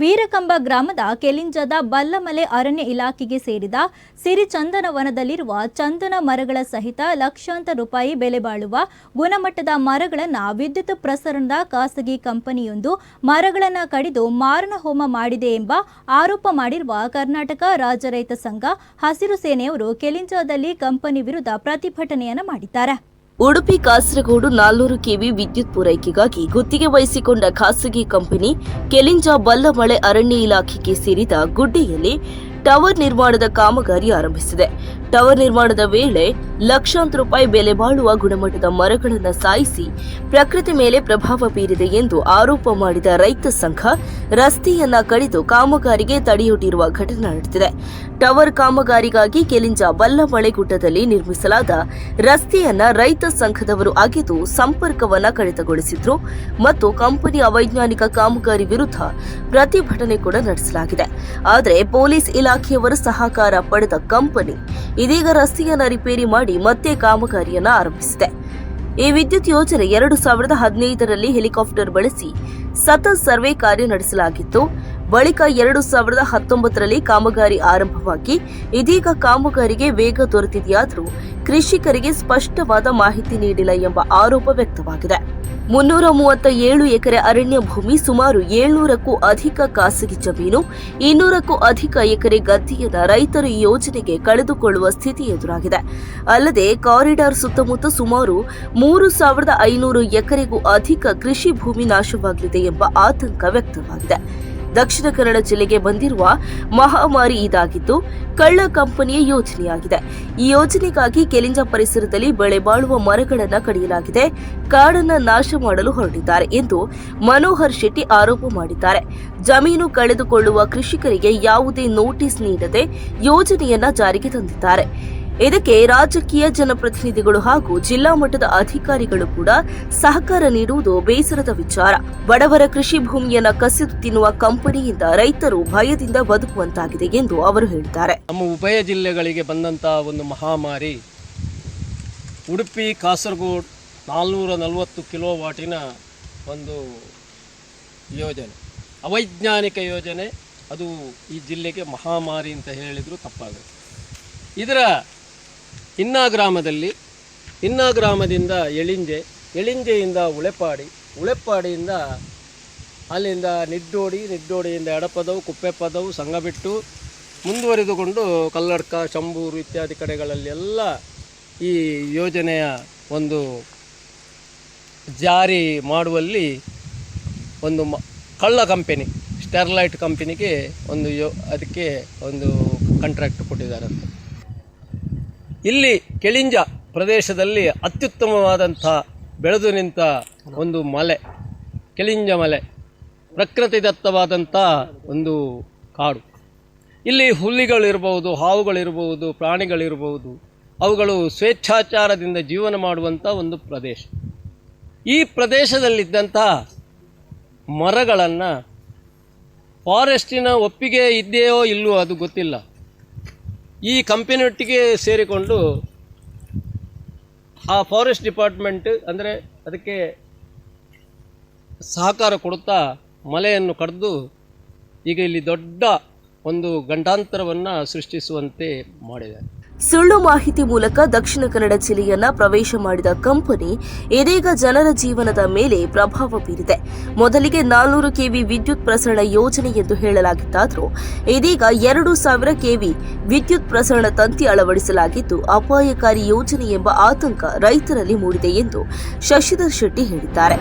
ವೀರಕಂಬ ಗ್ರಾಮದ ಕೆಲಿಂಜದ ಬಲ್ಲಮಲೆ ಅರಣ್ಯ ಇಲಾಖೆಗೆ ಸೇರಿದ ಸಿರಿಚಂದನವನದಲ್ಲಿರುವ ಚಂದನ ಮರಗಳ ಸಹಿತ ಲಕ್ಷಾಂತರ ರೂಪಾಯಿ ಬೆಲೆ ಬಾಳುವ ಗುಣಮಟ್ಟದ ಮರಗಳನ್ನು ವಿದ್ಯುತ್ ಪ್ರಸರಣದ ಖಾಸಗಿ ಕಂಪನಿಯೊಂದು ಮರಗಳನ್ನು ಕಡಿದು ಮಾರಣ ಹೋಮ ಮಾಡಿದೆ ಎಂಬ ಆರೋಪ ಮಾಡಿರುವ ಕರ್ನಾಟಕ ರಾಜ್ಯ ರೈತ ಸಂಘ ಹಸಿರು ಸೇನೆಯವರು ಕೆಲಿಂಜದಲ್ಲಿ ಕಂಪನಿ ವಿರುದ್ಧ ಪ್ರತಿಭಟನೆಯನ್ನು ಮಾಡಿದ್ದಾರೆ. ಉಡುಪಿ, ಕಾಸರಗೋಡು, ನಾಲ್ನೂರು ಕೆವಿ ವಿದ್ಯುತ್ ಪೂರೈಕೆಗಾಗಿ ಗುತ್ತಿಗೆ ವಹಿಸಿಕೊಂಡ ಖಾಸಗಿ ಕಂಪನಿ ಕೆಲಿಂಜ ಬಲ್ಲಮಳೆ ಅರಣ್ಯ ಇಲಾಖೆಗೆ ಸೇರಿದ ಗುಡ್ಡೆಯಲ್ಲಿ ಟವರ್ ನಿರ್ಮಾಣದ ಕಾಮಗಾರಿ ಆರಂಭಿಸಿದೆ. ಟವರ್ ನಿರ್ಮಾಣದ ವೇಳೆ ಲಕ್ಷಾಂತರ ರೂಪಾಯಿ ಬೆಲೆ ಬಾಳುವ ಗುಣಮಟ್ಟದ ಮರಗಳನ್ನು ಸಾಯಿಸಿ ಪ್ರಕೃತಿ ಮೇಲೆ ಪ್ರಭಾವ ಬೀರಿದೆ ಎಂದು ಆರೋಪ ಮಾಡಿದ ರೈತ ಸಂಘ ರಸ್ತೆಯನ್ನ ಕಡಿದು ಕಾಮಗಾರಿಗೆ ತಡೆಯೊಡ್ಡಿರುವ ಘಟನೆ ನಡೆದಿದೆ. ಟವರ್ ಕಾಮಗಾರಿಗಾಗಿ ಕೆಲಿಂಜ ಬಲ್ಲಮಳೆಗುಡ್ಡದಲ್ಲಿ ನಿರ್ಮಿಸಲಾದ ರಸ್ತೆಯನ್ನ ರೈತ ಸಂಘದವರು ಅಗೆದು ಸಂಪರ್ಕವನ್ನ ಕಡಿತಗೊಳಿಸಿದ್ರು ಮತ್ತು ಕಂಪನಿ ಅವೈಜ್ಞಾನಿಕ ಕಾಮಗಾರಿ ವಿರುದ್ಧ ಪ್ರತಿಭಟನೆ ಕೂಡ ನಡೆಸಲಾಗಿದೆ. ಆದರೆ ಪೊಲೀಸ್ ಇಲಾಖೆಯವರ ಸಹಕಾರ ಪಡೆದ ಕಂಪನಿ ಇದೀಗ ರಸ್ತೆಯನ್ನ ರಿಪೇರಿ ಮಾಡಿ ಮತ್ತೆ ಕಾಮಗಾರಿಯನ್ನ ಆರಂಭಿಸಿದೆ. ಈ ವಿದ್ಯುತ್ ಯೋಜನೆ ಎರಡು ಸಾವಿರದ ಹದಿನೈದರಲ್ಲಿ ಹೆಲಿಕಾಪ್ಟರ್ ಬಳಸಿ ಸತತ್ ಸರ್ವೆ ಕಾರ್ಯ ನಡೆಸಲಾಗಿತ್ತು. ಬಳಿಕ ಎರಡು ಸಾವಿರದ ಹತ್ತೊಂಬತ್ತರಲ್ಲಿ ಕಾಮಗಾರಿ ಆರಂಭವಾಗಿ ಇದೀಗ ಕಾಮಗಾರಿಗೆ ವೇಗ ದೊರೆತಿದೆಯಾದರೂ ಕೃಷಿಕರಿಗೆ ಸ್ಪಷ್ಟವಾದ ಮಾಹಿತಿ ನೀಡಿಲ್ಲ ಎಂಬ ಆರೋಪ ವ್ಯಕ್ತವಾಗಿದೆ. ಮುನ್ನೂರ ಮೂವತ್ತ ಏಳು ಎಕರೆ ಅರಣ್ಯ ಭೂಮಿ ಸುಮಾರು ಏಳ್ನೂರಕ್ಕೂ ಅಧಿಕ ಖಾಸಗಿ ಜಮೀನು, ಇನ್ನೂರಕ್ಕೂ ಅಧಿಕ ಎಕರೆ ಗದ್ದೆಯನ್ನ ರೈತರು ಈ ಯೋಜನೆಗೆ ಕಳೆದುಕೊಳ್ಳುವ ಸ್ಥಿತಿ ಎದುರಾಗಿದೆ. ಅಲ್ಲದೆ ಕಾರಿಡಾರ್ ಸುತ್ತಮುತ್ತ ಸುಮಾರು ಮೂರು ಸಾವಿರದ ಐನೂರು ಎಕರೆಗೂ ಅಧಿಕ ಕೃಷಿ ಭೂಮಿ ನಾಶವಾಗಲಿದೆ ಎಂಬ ಆತಂಕ ವ್ಯಕ್ತವಾಗಿದೆ. ದಕ್ಷಿಣ ಕನ್ನಡ ಜಿಲ್ಲೆಗೆ ಬಂದಿರುವ ಮಹಾಮಾರಿ ಇದಾಗಿದ್ದು, ಕಳ್ಳ ಕಂಪನಿಯ ಯೋಜನೆಯಾಗಿದೆ. ಈ ಯೋಜನೆಗಾಗಿ ಕೆಲಿಂಜ ಪರಿಸರದಲ್ಲಿ ಬೆಳೆ ಬಾಳುವ ಮರಗಳನ್ನು ಕಡಿಯಲಾಗಿದೆ. ಕಾಡನ್ನ ನಾಶ ಮಾಡಲು ಹೊರಟಿದ್ದಾರೆ ಎಂದು ಮನೋಹರ್ ಶೆಟ್ಟಿ ಆರೋಪ ಮಾಡಿದ್ದಾರೆ. ಜಮೀನು ಕಳೆದುಕೊಳ್ಳುವ ಕೃಷಿಕರಿಗೆ ಯಾವುದೇ ನೋಟಿಸ್ ನೀಡದೆ ಯೋಜನೆಯನ್ನ ಜಾರಿಗೆ ತಂದಿದ್ದಾರೆ. ಇದಕ್ಕೆ ರಾಜಕೀಯ ಜನಪ್ರತಿನಿಧಿಗಳು ಹಾಗೂ ಜಿಲ್ಲಾ ಮಟ್ಟದ ಅಧಿಕಾರಿಗಳು ಕೂಡ ಸಹಕಾರ ನೀಡುವುದು ಬೇಸರದ ವಿಚಾರ. ಬಡವರ ಕೃಷಿ ಭೂಮಿಯನ್ನ ಕಸಿದು ತಿನ್ನುವ ಕಂಪನಿಯಿಂದ ರೈತರು ಭಯದಿಂದ ಬದುಕುವಂತಾಗಿದೆ ಎಂದು ಅವರು ಹೇಳಿದ್ದಾರೆ. ನಮ್ಮ ಉಭಯ ಜಿಲ್ಲೆಗಳಿಗೆ ಬಂದಂಥ ಒಂದು ಮಹಾಮಾರಿ ಉಡುಪಿ, ಕಾಸರಗೋಡ್ ನಾಲ್ನೂರ ನಲವತ್ತು ಕಿಲೋ ವಾಟಿನ ಒಂದು ಯೋಜನೆ. ಅವೈಜ್ಞಾನಿಕ ಯೋಜನೆ. ಅದು ಈ ಜಿಲ್ಲೆಗೆ ಮಹಾಮಾರಿ ಅಂತ ಹೇಳಿದರೂ ತಪ್ಪಾಗುತ್ತೆ. ಇದರ ಇನ್ನ ಗ್ರಾಮದಲ್ಲಿ, ಇನ್ನ ಗ್ರಾಮದಿಂದ ಎಳಿಂಜೆ, ಎಳಿಂಜೆಯಿಂದ ಉಳೆಪಾಡಿ, ಉಳೆಪಾಡಿಯಿಂದ ಅಲ್ಲಿಂದ ನಿಡ್ಡೋಡಿ, ನಿಡ್ಡೋಡಿಯಿಂದ ಎಡಪದವು, ಕುಪ್ಪೆಪದವು, ಸಂಗಬಿಟ್ಟು ಮುಂದುವರಿದುಕೊಂಡು ಕಲ್ಲಡ್ಕ ಶಂಬೂರು ಇತ್ಯಾದಿ ಕಡೆಗಳಲ್ಲೆಲ್ಲ ಈ ಯೋಜನೆಯ ಒಂದು ಜಾರಿ ಮಾಡುವಲ್ಲಿ ಒಂದು ಮ, ಕಳ್ಳ ಕಂಪೆನಿ ಸ್ಟೆರ್ಲೈಟ್ ಕಂಪೆನಿಗೆ ಒಂದು ಯೋ, ಅದಕ್ಕೆ ಒಂದು ಕಾಂಟ್ರಾಕ್ಟ್ ಕೊಟ್ಟಿದ್ದಾರಂತೆ ಇಲ್ಲಿ ಕೆಳಿಂಜ ಪ್ರದೇಶದಲ್ಲಿ ಅತ್ಯುತ್ತಮವಾದಂಥ ಬೆಳೆದು ನಿಂತ ಒಂದು ಮಲೆ, ಕೆಳಿಂಜ ಮಲೆ, ಪ್ರಕೃತಿ ದತ್ತವಾದಂಥ ಒಂದು ಕಾಡು. ಇಲ್ಲಿ ಹುಲ್ಲಿಗಳಿರ್ಬೋದು ಹಾವುಗಳಿರ್ಬೋದು, ಪ್ರಾಣಿಗಳಿರ್ಬೋದು, ಅವುಗಳು ಸ್ವೇಚ್ಛಾಚಾರದಿಂದ ಜೀವನ ಮಾಡುವಂಥ ಒಂದು ಪ್ರದೇಶ. ಈ ಪ್ರದೇಶದಲ್ಲಿದ್ದಂಥ ಮರಗಳನ್ನು ಫಾರೆಸ್ಟಿನ ಒಪ್ಪಿಗೆ ಇದೆಯೋ ಇಲ್ಲವೋ ಅದು ಗೊತ್ತಿಲ್ಲ. ಈ ಕಂಪೆನಿಯೊಟ್ಟಿಗೆ ಸೇರಿಕೊಂಡು ಆ ಫಾರೆಸ್ಟ್ ಡಿಪಾರ್ಟ್ಮೆಂಟ್ ಅಂದರೆ ಅದಕ್ಕೆ ಸಹಕಾರ ಕೊಡುತ್ತಾ ಮಲೆಯನ್ನು ಕಡಿದು ಈಗ ಇಲ್ಲಿ ದೊಡ್ಡ ಒಂದು ಗಂಡಾಂತರವನ್ನು ಸೃಷ್ಟಿಸುವಂತೆ ಮಾಡಿದ್ದಾರೆ. ಸುಳ್ಳು ಮಾಹಿತಿ ಮೂಲಕ ದಕ್ಷಿಣ ಕನ್ನಡ ಜಿಲ್ಲೆಯನ್ನ ಪ್ರವೇಶ ಮಾಡಿದ ಕಂಪನಿ ಇದೀಗ ಜನರ ಜೀವನದ ಮೇಲೆ ಪ್ರಭಾವ ಬೀರಿದೆ. ಮೊದಲಿಗೆ ನಾಲ್ನೂರು ಕೆವಿ ವಿದ್ಯುತ್ ಪ್ರಸರಣ ಯೋಜನೆ ಎಂದು ಹೇಳಲಾಗಿತ್ತಾದರೂ ಇದೀಗ ಎರಡು ಸಾವಿರ ಕೆವಿ ವಿದ್ಯುತ್ ಪ್ರಸರಣ ತಂತಿ ಅಳವಡಿಸಲಾಗಿದ್ದು ಅಪಾಯಕಾರಿ ಯೋಜನೆ ಎಂಬ ಆತಂಕ ರೈತರಲ್ಲಿ ಮೂಡಿದೆ ಎಂದು ಶಶಿಧರ್ ಶೆಟ್ಟಿ ಹೇಳಿದ್ದಾರೆ.